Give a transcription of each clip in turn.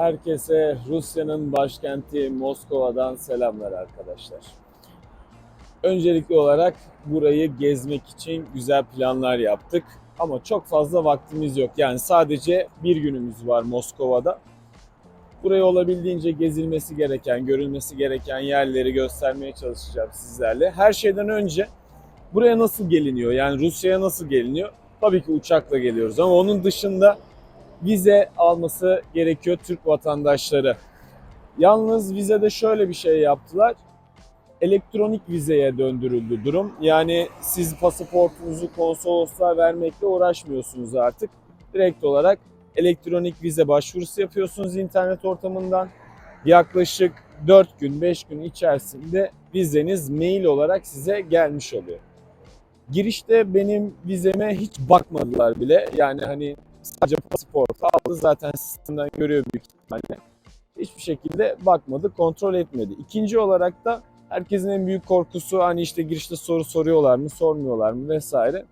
Herkese Rusya'nın başkenti Moskova'dan selamlar arkadaşlar. Öncelikli olarak burayı gezmek için güzel planlar yaptık. Ama çok fazla vaktimiz yok. Yani sadece bir günümüz var Moskova'da. Burayı olabildiğince gezilmesi gereken, görülmesi gereken yerleri göstermeye çalışacağım sizlerle. Her şeyden önce buraya nasıl geliniyor? Yani Rusya'ya nasıl geliniyor? Tabii ki uçakla geliyoruz ama onun dışında vize alması gerekiyor Türk vatandaşları. Yalnız vizede şöyle bir şey yaptılar. Elektronik vizeye döndürüldü durum. Yani siz pasaportunuzu konsolosluğa vermekle uğraşmıyorsunuz artık. Direkt olarak elektronik vize başvurusu yapıyorsunuz internet ortamından. Yaklaşık 4 gün 5 gün içerisinde vizeniz mail olarak size gelmiş oluyor. Girişte benim vizeme hiç bakmadılar bile. Yani hani sadece pasaportu aldı zaten sistemden görüyor büyük ihtimalle. Hiçbir şekilde bakmadı, kontrol etmedi. İkinci olarak da herkesin en büyük korkusu hani işte girişte soru soruyorlar mı, sormuyorlar mı vesaire.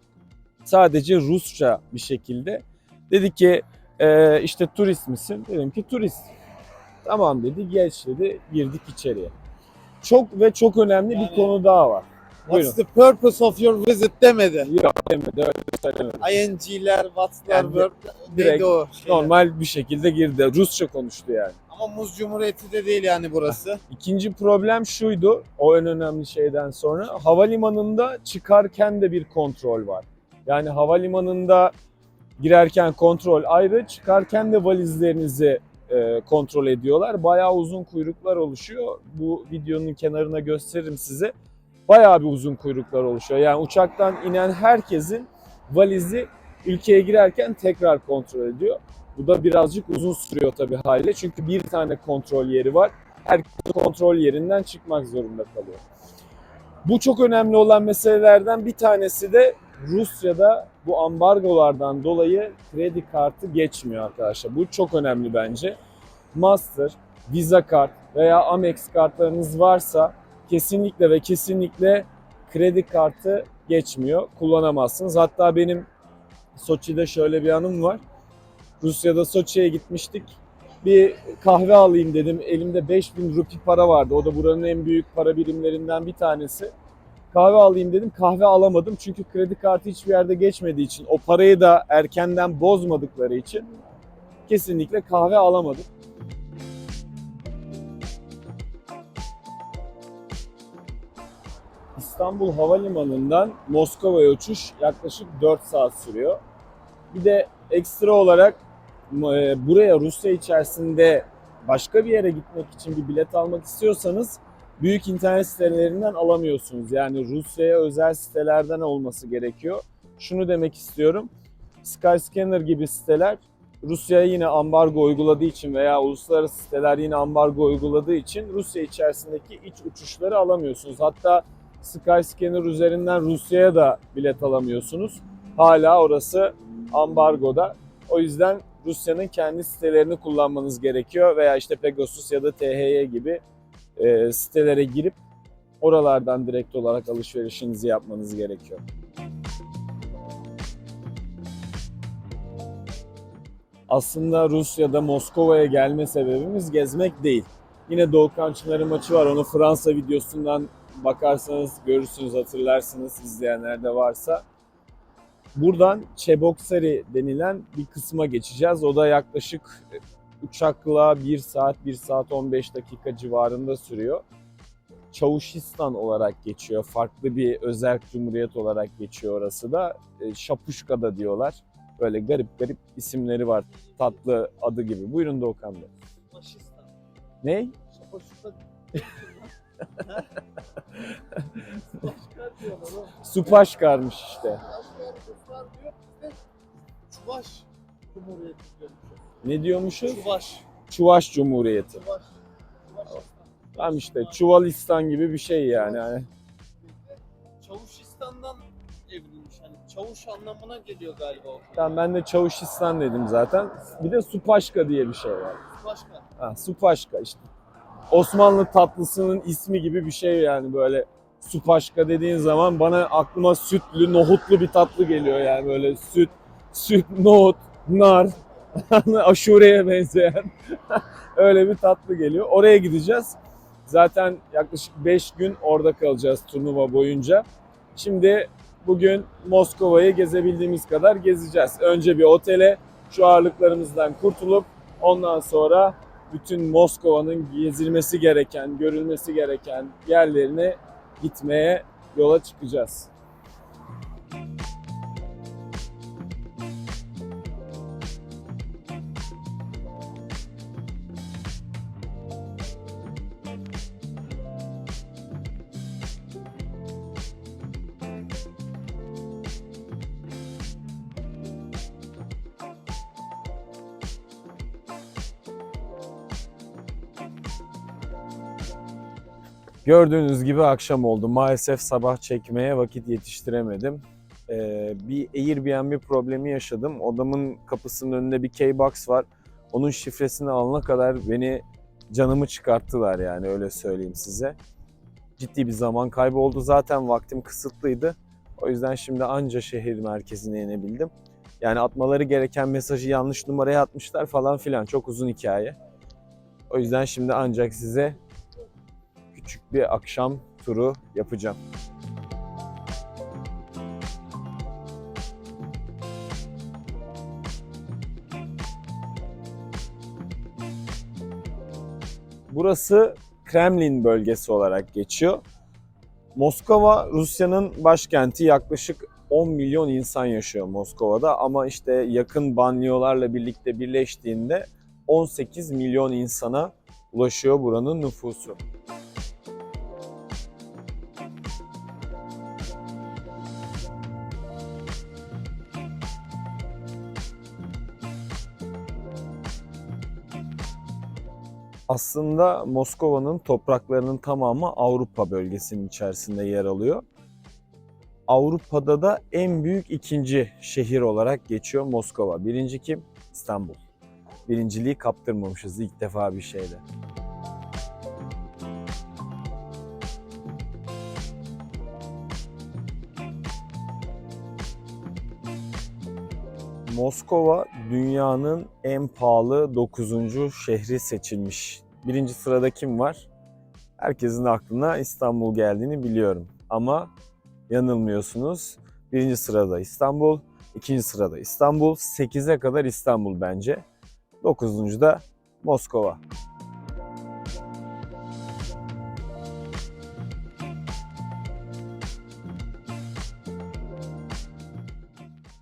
Sadece Rusça bir şekilde. Dedi ki "Ee, işte turist misin? Dedim ki turist. Tamam dedi, geç dedi, girdik içeriye. Çok ve çok önemli bir Yani- konu daha var. What's the purpose of your visit demedi. Yok demedi, öyle söylemedi. ING'ler, what's'lar, Yani verb, direkt neydi o şeyler? Normal bir şekilde girdi. Rusça konuştu yani. Ama Muz Cumhuriyeti de değil yani burası. İkinci problem şuydu, o en önemli şeyden sonra. Havalimanında çıkarken de bir kontrol var. Yani havalimanında girerken kontrol ayrı, çıkarken de valizlerinizi e, kontrol ediyorlar. Bayağı uzun kuyruklar oluşuyor. Bu videonun kenarına gösteririm size. Bayağı bir uzun kuyruklar oluşuyor. Yani uçaktan inen herkesin valizi ülkeye girerken tekrar kontrol ediyor. Bu da birazcık uzun sürüyor tabii haliyle. Çünkü bir tane kontrol yeri var herkes kontrol yerinden çıkmak zorunda kalıyor. Bu çok önemli olan meselelerden bir tanesi de Rusya'da bu ambargolardan dolayı kredi kartı geçmiyor arkadaşlar. Bu çok önemli bence. Master, Visa kart veya Amex kartlarınız varsa kesinlikle ve kesinlikle kredi kartı geçmiyor. Kullanamazsınız. Hatta benim Soçi'de şöyle bir anım var. Rusya'da Soçi'ye gitmiştik bir kahve alayım dedim. Elimde 5000 rupi para vardı. O da buranın en büyük para birimlerinden bir tanesi. Kahve alayım dedim. Kahve alamadım çünkü kredi kartı hiçbir yerde geçmediği için, o parayı da erkenden bozmadıkları için kesinlikle kahve alamadım. İstanbul Havalimanı'ndan Moskova'ya uçuş yaklaşık 4 saat sürüyor. Bir de ekstra olarak e, buraya Rusya içerisinde başka bir yere gitmek için bir bilet almak istiyorsanız büyük internet sitelerinden alamıyorsunuz. Yani Rusya'ya özel sitelerden olması gerekiyor. Şunu demek istiyorum. Skyscanner gibi siteler Rusya'ya yine ambargo uyguladığı için veya uluslararası siteler yine ambargo uyguladığı için Rusya içerisindeki iç uçuşları alamıyorsunuz. Hatta Skyscanner üzerinden Rusya'ya da bilet alamıyorsunuz. Hala orası ambargoda. O yüzden Rusya'nın kendi sitelerini kullanmanız gerekiyor veya işte Pegasus ya da THY gibi e, sitelere girip oralardan direkt olarak alışverişinizi yapmanız gerekiyor. Aslında Rusya'da Moskova'ya gelme sebebimiz gezmek değil. Yine Doğukan Çınar'ın maçı var. Onu Fransa videosundan bakarsanız görürsünüz, hatırlarsınız izleyenler de varsa. Buradan Çeboksari denilen bir kısma geçeceğiz. O da yaklaşık uçakla 1 saat, 1 saat 15 dakika civarında sürüyor. Çavuşistan olarak geçiyor. Farklı bir özel cumhuriyet olarak geçiyor orası da. E, Şapuşka da diyorlar. Böyle garip garip isimleri var. Tatlı adı gibi. Buyurun Doğukan Bey. Ne? Şapaşuka. Supaşkar'mış işte. Çuvaş Cumhuriyeti. Ne diyormuşuz? Çuvaş. Çuvaş Cumhuriyeti. Çuvaş. Tam işte Çuvalistan gibi bir şey yani. yani. Çavuşistan'dan evrilmiş. Hani çavuş anlamına geliyor galiba o. Tamam ben de Çavuşistan dedim zaten. Bir de Supaşka diye bir şey var. Başka. Ha, Supaşka işte. Osmanlı tatlısının ismi gibi bir şey yani böyle Supaşka dediğin zaman bana aklıma sütlü, nohutlu bir tatlı geliyor yani böyle süt, süt, nohut, nar aşureye benzeyen öyle bir tatlı geliyor. Oraya gideceğiz. Zaten yaklaşık 5 gün orada kalacağız turnuva boyunca. Şimdi bugün Moskova'yı gezebildiğimiz kadar gezeceğiz. Önce bir otele şu ağırlıklarımızdan kurtulup ondan sonra bütün Moskova'nın gezilmesi gereken, görülmesi gereken yerlerine gitmeye yola çıkacağız. Gördüğünüz gibi akşam oldu. Maalesef sabah çekmeye vakit yetiştiremedim. Ee, bir Airbnb problemi yaşadım. Odamın kapısının önünde bir K-Box var. Onun şifresini alana kadar beni canımı çıkarttılar yani öyle söyleyeyim size. Ciddi bir zaman kaybı oldu. Zaten vaktim kısıtlıydı. O yüzden şimdi anca şehir merkezine inebildim. Yani atmaları gereken mesajı yanlış numaraya atmışlar falan filan. Çok uzun hikaye. O yüzden şimdi ancak size küçük bir akşam turu yapacağım. Burası Kremlin bölgesi olarak geçiyor. Moskova Rusya'nın başkenti yaklaşık 10 milyon insan yaşıyor Moskova'da ama işte yakın banliyölerle birlikte birleştiğinde 18 milyon insana ulaşıyor buranın nüfusu. Aslında Moskova'nın topraklarının tamamı Avrupa bölgesinin içerisinde yer alıyor. Avrupa'da da en büyük ikinci şehir olarak geçiyor Moskova. Birinci kim? İstanbul. Birinciliği kaptırmamışız ilk defa bir şeyde. Moskova dünyanın en pahalı 9. şehri seçilmiş. Birinci sırada kim var? Herkesin aklına İstanbul geldiğini biliyorum. Ama yanılmıyorsunuz. Birinci sırada İstanbul, ikinci sırada İstanbul, 8'e kadar İstanbul bence. 9. da Moskova.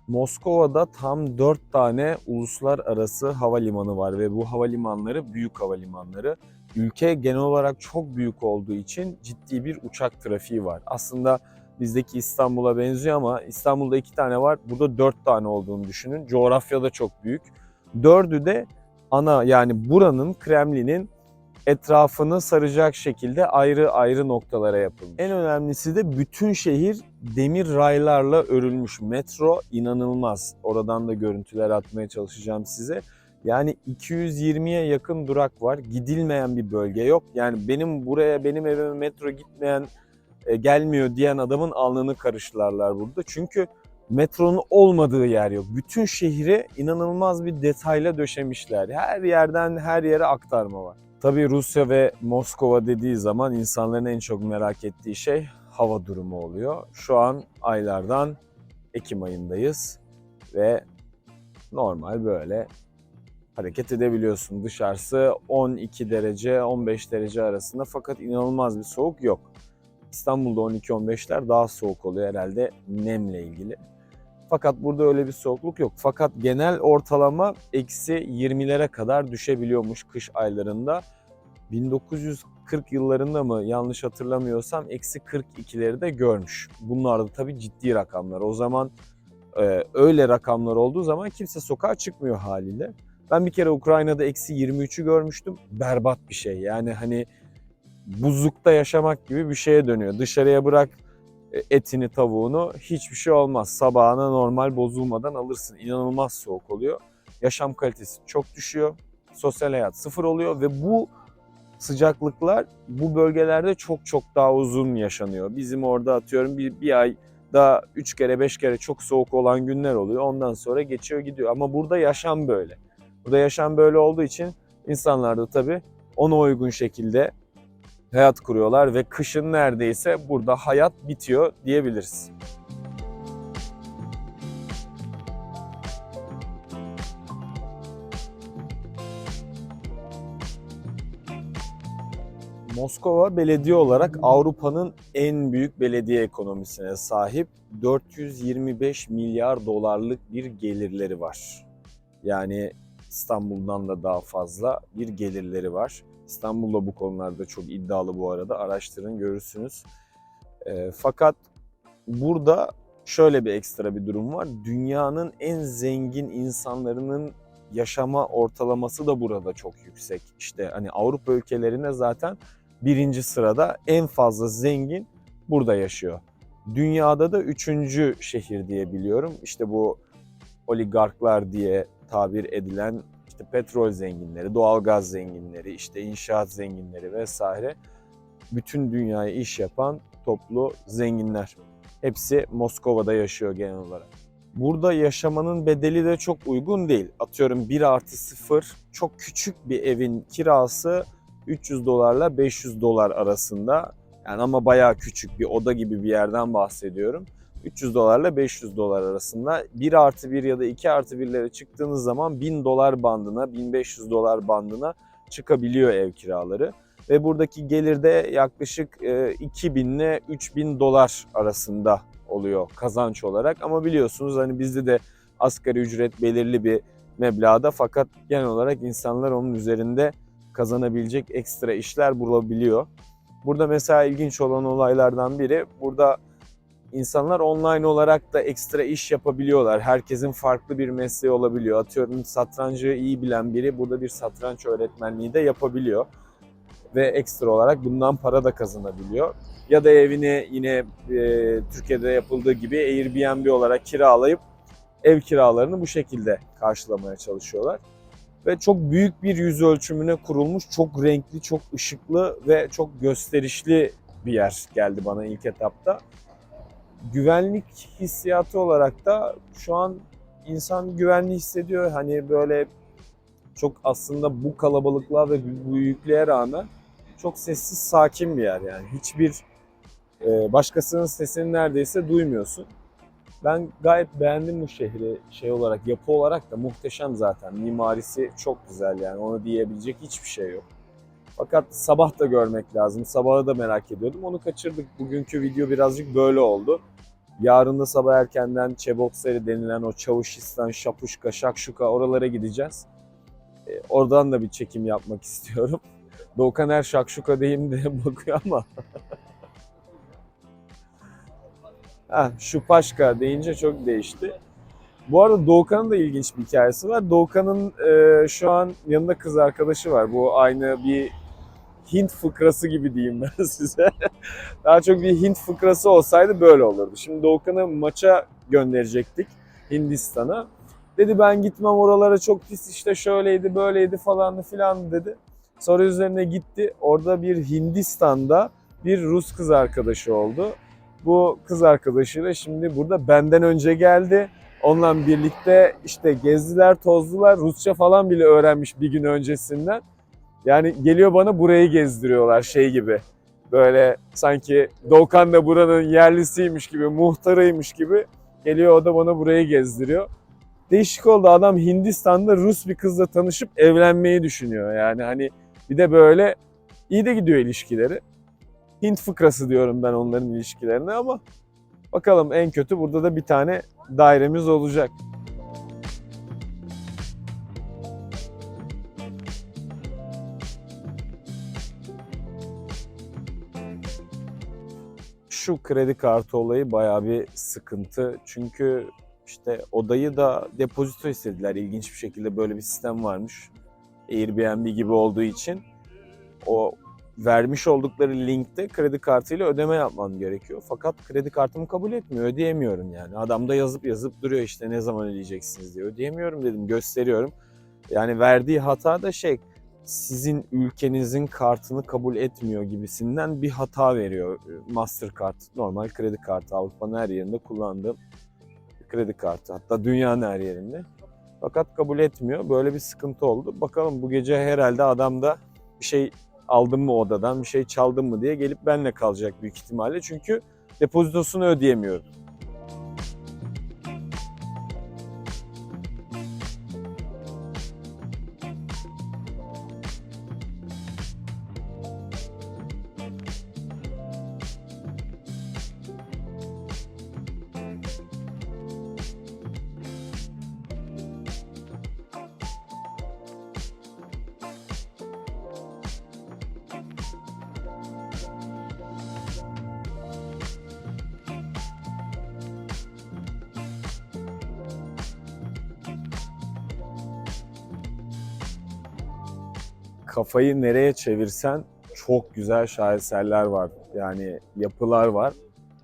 Moskova'da tam 4 tane uluslararası havalimanı var ve bu havalimanları büyük havalimanları. Ülke genel olarak çok büyük olduğu için ciddi bir uçak trafiği var. Aslında bizdeki İstanbul'a benziyor ama İstanbul'da 2 tane var. Burada 4 tane olduğunu düşünün. Coğrafya da çok büyük. Dördü de ana yani buranın Kremlin'in etrafını saracak şekilde ayrı ayrı noktalara yapılmış. En önemlisi de bütün şehir demir raylarla örülmüş. Metro inanılmaz. Oradan da görüntüler atmaya çalışacağım size. Yani 220'ye yakın durak var. Gidilmeyen bir bölge yok. Yani benim buraya benim evime metro gitmeyen e, gelmiyor diyen adamın alnını karışlarlar burada. Çünkü metronun olmadığı yer yok. Bütün şehri inanılmaz bir detayla döşemişler. Her yerden her yere aktarma var. Tabii Rusya ve Moskova dediği zaman insanların en çok merak ettiği şey hava durumu oluyor. Şu an aylardan Ekim ayındayız ve normal böyle hareket edebiliyorsun. Dışarısı 12 derece 15 derece arasında fakat inanılmaz bir soğuk yok. İstanbul'da 12-15'ler daha soğuk oluyor herhalde nemle ilgili. Fakat burada öyle bir soğukluk yok. Fakat genel ortalama eksi 20'lere kadar düşebiliyormuş kış aylarında. 1940 yıllarında mı yanlış hatırlamıyorsam eksi 42'leri de görmüş. Bunlar da tabii ciddi rakamlar. O zaman e, öyle rakamlar olduğu zaman kimse sokağa çıkmıyor haliyle. Ben bir kere Ukrayna'da eksi 23'ü görmüştüm. Berbat bir şey. Yani hani buzlukta yaşamak gibi bir şeye dönüyor. Dışarıya bırak etini, tavuğunu hiçbir şey olmaz. Sabahına normal bozulmadan alırsın. İnanılmaz soğuk oluyor. Yaşam kalitesi çok düşüyor. Sosyal hayat sıfır oluyor ve bu sıcaklıklar bu bölgelerde çok çok daha uzun yaşanıyor. Bizim orada atıyorum bir, bir ay daha 3 kere 5 kere çok soğuk olan günler oluyor. Ondan sonra geçiyor gidiyor. Ama burada yaşam böyle. Burada yaşam böyle olduğu için insanlar da tabii ona uygun şekilde hayat kuruyorlar ve kışın neredeyse burada hayat bitiyor diyebiliriz. Moskova belediye olarak Avrupa'nın en büyük belediye ekonomisine sahip 425 milyar dolarlık bir gelirleri var. Yani İstanbul'dan da daha fazla bir gelirleri var. İstanbul da bu konularda çok iddialı bu arada. Araştırın görürsünüz. E, fakat burada şöyle bir ekstra bir durum var. Dünyanın en zengin insanlarının yaşama ortalaması da burada çok yüksek. İşte hani Avrupa ülkelerine zaten birinci sırada en fazla zengin burada yaşıyor. Dünyada da üçüncü şehir diye biliyorum. İşte bu oligarklar diye tabir edilen işte petrol zenginleri, doğalgaz zenginleri, işte inşaat zenginleri vesaire bütün dünyaya iş yapan toplu zenginler. Hepsi Moskova'da yaşıyor genel olarak. Burada yaşamanın bedeli de çok uygun değil. Atıyorum 1 artı 0 çok küçük bir evin kirası 300 dolarla 500 dolar arasında. Yani ama bayağı küçük bir oda gibi bir yerden bahsediyorum. 300 dolarla 500 dolar arasında 1 artı 1 ya da 2 artı 1'lere çıktığınız zaman 1000 dolar bandına 1500 dolar bandına çıkabiliyor ev kiraları. Ve buradaki gelir de yaklaşık e, 2000 ile 3000 dolar arasında oluyor kazanç olarak. Ama biliyorsunuz hani bizde de asgari ücret belirli bir meblağda fakat genel olarak insanlar onun üzerinde kazanabilecek ekstra işler bulabiliyor. Burada mesela ilginç olan olaylardan biri burada insanlar online olarak da ekstra iş yapabiliyorlar. Herkesin farklı bir mesleği olabiliyor. Atıyorum satrancı iyi bilen biri burada bir satranç öğretmenliği de yapabiliyor. Ve ekstra olarak bundan para da kazanabiliyor. Ya da evini yine e, Türkiye'de yapıldığı gibi Airbnb olarak kiralayıp ev kiralarını bu şekilde karşılamaya çalışıyorlar. Ve çok büyük bir yüz ölçümüne kurulmuş, çok renkli, çok ışıklı ve çok gösterişli bir yer geldi bana ilk etapta güvenlik hissiyatı olarak da şu an insan güvenli hissediyor. Hani böyle çok aslında bu kalabalıklığa ve bu büyüklüğe rağmen çok sessiz sakin bir yer yani. Hiçbir e, başkasının sesini neredeyse duymuyorsun. Ben gayet beğendim bu şehri şey olarak, yapı olarak da muhteşem zaten. Mimarisi çok güzel yani onu diyebilecek hiçbir şey yok. Fakat sabah da görmek lazım. Sabahı da merak ediyordum. Onu kaçırdık. Bugünkü video birazcık böyle oldu. Yarın da sabah erkenden Çebokseri denilen o Çavuşistan, Şapuşka, Şakşuka oralara gideceğiz. E, oradan da bir çekim yapmak istiyorum. Doğukan her Şakşuka deyim diye bakıyor ama. ha, şu Paşka deyince çok değişti. Bu arada Doğukan'ın da ilginç bir hikayesi var. Doğukan'ın e, şu an yanında kız arkadaşı var. Bu aynı bir Hint fıkrası gibi diyeyim ben size. Daha çok bir Hint fıkrası olsaydı böyle olurdu. Şimdi Doğukan'ı maça gönderecektik Hindistan'a. Dedi ben gitmem oralara çok pis işte şöyleydi böyleydi falandı filan dedi. Sonra üzerine gitti. Orada bir Hindistan'da bir Rus kız arkadaşı oldu. Bu kız arkadaşıyla şimdi burada benden önce geldi. Onunla birlikte işte gezdiler, tozdular. Rusça falan bile öğrenmiş bir gün öncesinden. Yani geliyor bana burayı gezdiriyorlar şey gibi. Böyle sanki Doğukan da buranın yerlisiymiş gibi, muhtarıymış gibi. Geliyor o da bana burayı gezdiriyor. Değişik oldu adam Hindistan'da Rus bir kızla tanışıp evlenmeyi düşünüyor. Yani hani bir de böyle iyi de gidiyor ilişkileri. Hint fıkrası diyorum ben onların ilişkilerine ama bakalım en kötü burada da bir tane dairemiz olacak. Şu kredi kartı olayı bayağı bir sıkıntı. Çünkü işte odayı da depozito istediler. İlginç bir şekilde böyle bir sistem varmış. Airbnb gibi olduğu için. O vermiş oldukları linkte kredi kartıyla ödeme yapmam gerekiyor. Fakat kredi kartımı kabul etmiyor. Ödeyemiyorum yani. Adam da yazıp yazıp duruyor işte ne zaman ödeyeceksiniz diye. Ödeyemiyorum dedim gösteriyorum. Yani verdiği hata da şey sizin ülkenizin kartını kabul etmiyor gibisinden bir hata veriyor. Mastercard, normal kredi kartı Avrupa'nın her yerinde kullandığım kredi kartı. Hatta dünyanın her yerinde. Fakat kabul etmiyor. Böyle bir sıkıntı oldu. Bakalım bu gece herhalde adam da bir şey aldın mı odadan, bir şey çaldın mı diye gelip benimle kalacak büyük ihtimalle. Çünkü depozitosunu ödeyemiyorum. Kafayı nereye çevirsen çok güzel şaheserler var. Yani yapılar var.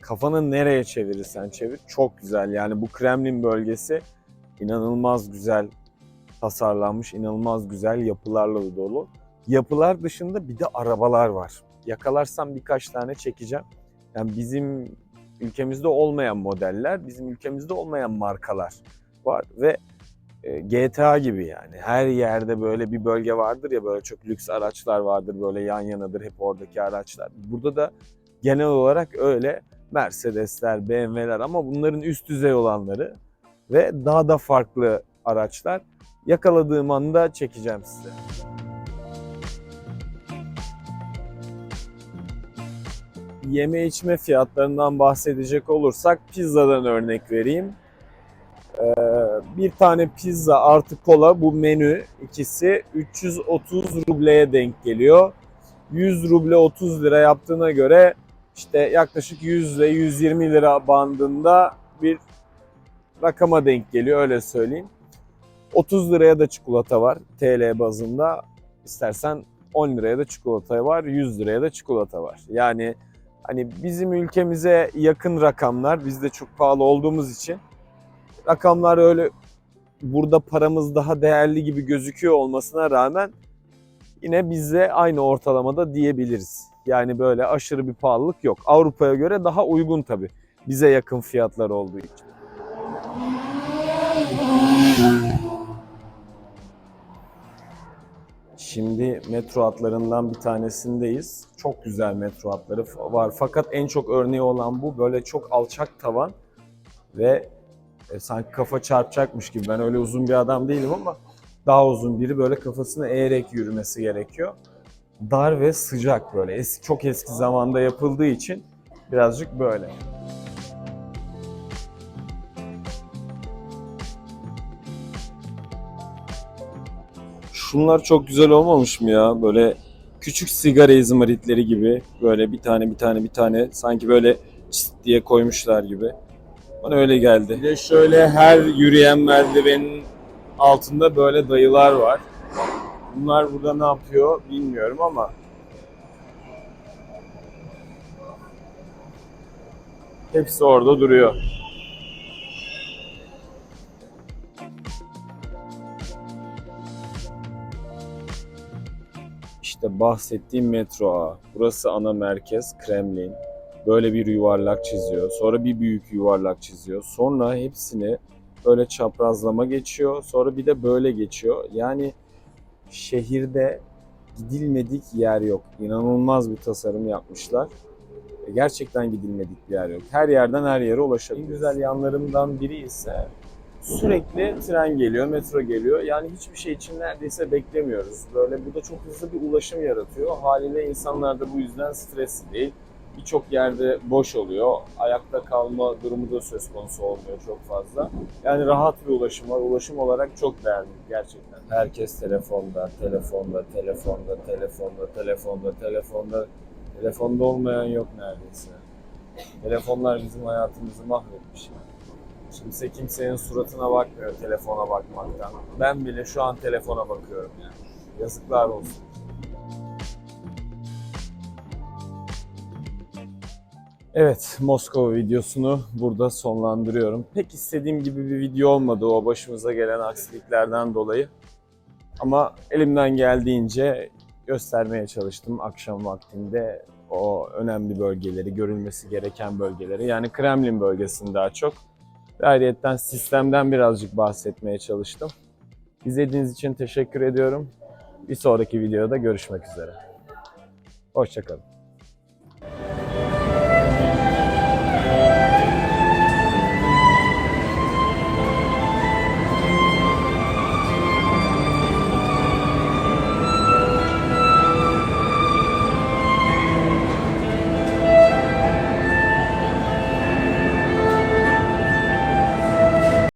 Kafanı nereye çevirirsen çevir çok güzel. Yani bu Kremlin bölgesi inanılmaz güzel tasarlanmış, inanılmaz güzel yapılarla dolu. Yapılar dışında bir de arabalar var. Yakalarsam birkaç tane çekeceğim. Yani bizim ülkemizde olmayan modeller, bizim ülkemizde olmayan markalar var ve GTA gibi yani. Her yerde böyle bir bölge vardır ya böyle çok lüks araçlar vardır böyle yan yanadır hep oradaki araçlar. Burada da genel olarak öyle Mercedesler, BMW'ler ama bunların üst düzey olanları ve daha da farklı araçlar yakaladığım anda çekeceğim size. Yeme içme fiyatlarından bahsedecek olursak pizzadan örnek vereyim. Ee, bir tane pizza artı kola bu menü ikisi 330 rubleye denk geliyor. 100 ruble 30 lira yaptığına göre işte yaklaşık 100 ile 120 lira bandında bir rakama denk geliyor öyle söyleyeyim. 30 liraya da çikolata var TL bazında. İstersen 10 liraya da çikolata var, 100 liraya da çikolata var. Yani hani bizim ülkemize yakın rakamlar bizde çok pahalı olduğumuz için rakamlar öyle burada paramız daha değerli gibi gözüküyor olmasına rağmen yine bizde aynı ortalamada diyebiliriz. Yani böyle aşırı bir pahalılık yok. Avrupa'ya göre daha uygun tabii. Bize yakın fiyatlar olduğu için. Şimdi metro hatlarından bir tanesindeyiz. Çok güzel metro hatları var. Fakat en çok örneği olan bu böyle çok alçak tavan ve e, sanki kafa çarpacakmış gibi. Ben öyle uzun bir adam değilim ama daha uzun biri böyle kafasını eğerek yürümesi gerekiyor. Dar ve sıcak böyle. Eski, çok eski zamanda yapıldığı için birazcık böyle. Şunlar çok güzel olmamış mı ya? Böyle küçük sigara izmaritleri gibi. Böyle bir tane bir tane bir tane sanki böyle çıt diye koymuşlar gibi. Bana öyle geldi. Bir de şöyle her yürüyen merdivenin altında böyle dayılar var. Bunlar burada ne yapıyor bilmiyorum ama hepsi orada duruyor. İşte bahsettiğim metro ağı. Burası ana merkez Kremlin. Böyle bir yuvarlak çiziyor. Sonra bir büyük yuvarlak çiziyor. Sonra hepsini böyle çaprazlama geçiyor. Sonra bir de böyle geçiyor. Yani şehirde gidilmedik yer yok. İnanılmaz bir tasarım yapmışlar. E, Gerçekten gidilmedik bir yer yok. Her yerden her yere ulaşabiliyoruz. En güzel yanlarından biri ise sürekli tren geliyor, metro geliyor. Yani hiçbir şey için neredeyse beklemiyoruz. Böyle bu da çok hızlı bir ulaşım yaratıyor. Haliyle insanlar da bu yüzden stresli değil. Birçok yerde boş oluyor. Ayakta kalma durumu da söz konusu olmuyor çok fazla. Yani rahat bir ulaşım var. Ulaşım olarak çok beğendim gerçekten. Herkes telefonda, telefonda, telefonda, telefonda, telefonda, telefonda. Telefonda olmayan yok neredeyse. Telefonlar bizim hayatımızı mahvetmiş. Kimse kimsenin suratına bakmıyor telefona bakmaktan. Ben bile şu an telefona bakıyorum yani. Yazıklar olsun. Evet, Moskova videosunu burada sonlandırıyorum. Pek istediğim gibi bir video olmadı o başımıza gelen aksiliklerden dolayı. Ama elimden geldiğince göstermeye çalıştım akşam vaktinde o önemli bölgeleri, görülmesi gereken bölgeleri. Yani Kremlin bölgesini daha çok. Ve ayrıyetten sistemden birazcık bahsetmeye çalıştım. İzlediğiniz için teşekkür ediyorum. Bir sonraki videoda görüşmek üzere. Hoşçakalın.